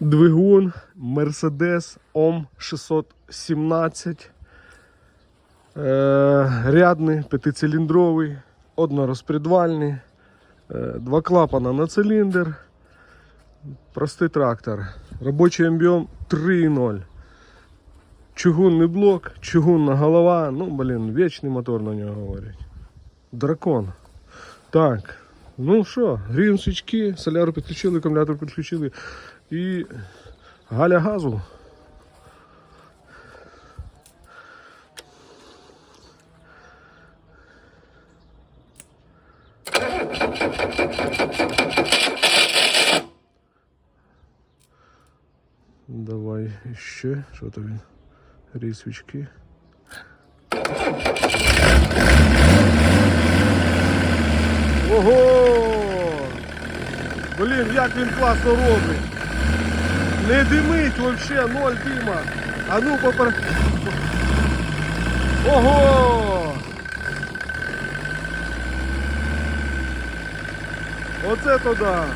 Двигун Mercedes OM 617. Е, рядний, п'ятициліндровий, однорозпредвальний, е, два клапана на циліндр. Простий трактор. Робочий об'єм 3.0. Чугунний блок, чугунна голова. Ну, блін, вічний мотор на нього говорять. Дракон. Так. Ну що, гріємо свічки, соляру підключили, акумулятор підключили і галя газу. Давай ще, що то він? Грій свічки. Ого! Блін, як він класно робить. Не димить вообще, ноль дима. А ну попер. Ого! Оце то да.